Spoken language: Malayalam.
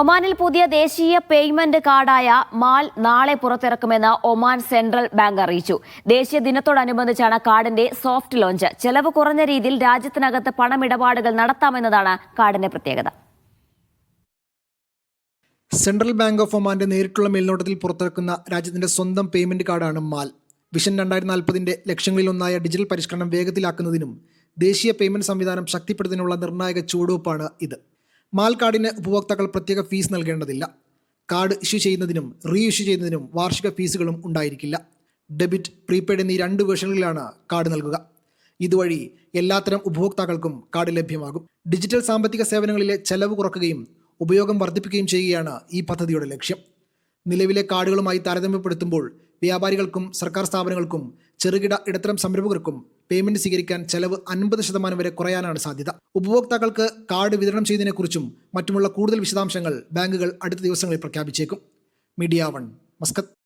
ഒമാനിൽ പുതിയ ദേശീയ പേയ്മെന്റ് കാർഡായ മാൽ നാളെ പുറത്തിറക്കുമെന്ന് ഒമാൻ സെൻട്രൽ ബാങ്ക് അറിയിച്ചു. ദേശീയ ദിനത്തോടനുബന്ധിച്ചാണ് കാർഡിന്റെ സോഫ്റ്റ് ലോഞ്ച്. ചെലവ് കുറഞ്ഞ രീതിയിൽ രാജ്യത്തിനകത്ത് പണമിടപാടുകൾ നടത്താമെന്നതാണ് കാർഡിന്റെ പ്രത്യേകത. സെൻട്രൽ ബാങ്ക് ഓഫ് ഒമാന്റെ നേരിട്ടുള്ള മേൽനോട്ടത്തിൽ പുറത്തിറക്കുന്ന രാജ്യത്തിന്റെ സ്വന്തം പേയ്മെന്റ് കാർഡാണ് മാൽ. വിഷൻ രണ്ടായിരത്തി നാൽപ്പതിന്റെ ലക്ഷ്യങ്ങളിലൊന്നായ ഡിജിറ്റൽ പരിഷ്കരണം വേഗത്തിലാക്കുന്നതിനും ദേശീയ പേയ്മെന്റ് സംവിധാനം ശക്തിപ്പെടുത്തുന്നതിനുള്ള നിർണായക ചുവടുവെപ്പാണ് ഇത്. മാൽ കാർഡിന് ഉപഭോക്താക്കൾ പ്രത്യേക ഫീസ് നൽകേണ്ടതില്ല. കാർഡ് ഇഷ്യൂ ചെയ്യുന്നതിനും റീ ഇഷ്യൂ ചെയ്യുന്നതിനും വാർഷിക ഫീസുകളും ഉണ്ടായിരിക്കില്ല. ഡെബിറ്റ് പ്രീപെയ്ഡ് എന്നീ രണ്ട് വേർഷനുകളിലാണ് കാർഡ് നൽകുക. ഇതുവഴി എല്ലാത്തരം ഉപഭോക്താക്കൾക്കും കാർഡ് ലഭ്യമാകും. ഡിജിറ്റൽ സാമ്പത്തിക സേവനങ്ങളിലെ ചെലവ് കുറക്കുകയും ഉപയോഗം വർദ്ധിപ്പിക്കുകയും ചെയ്യുകയാണ് ഈ പദ്ധതിയുടെ ലക്ഷ്യം. നിലവിലെ കാർഡുകളുമായി താരതമ്യപ്പെടുത്തുമ്പോൾ വ്യാപാരികൾക്കും സർക്കാർ സ്ഥാപനങ്ങൾക്കും ചെറുകിട ഇടത്തരം സംരംഭകർക്കും പേയ്മെന്റ് സ്വീകരിക്കാൻ ചെലവ് അൻപത് ശതമാനം വരെ കുറയാനാണ് സാധ്യത. ഉപഭോക്താക്കൾക്ക് കാർഡ് വിതരണം ചെയ്യുന്നതിനെക്കുറിച്ചും മറ്റുമുള്ള കൂടുതൽ വിശദാംശങ്ങൾ ബാങ്കുകൾ അടുത്ത ദിവസങ്ങളിൽ പ്രഖ്യാപിച്ചേക്കും. Media One Muscat.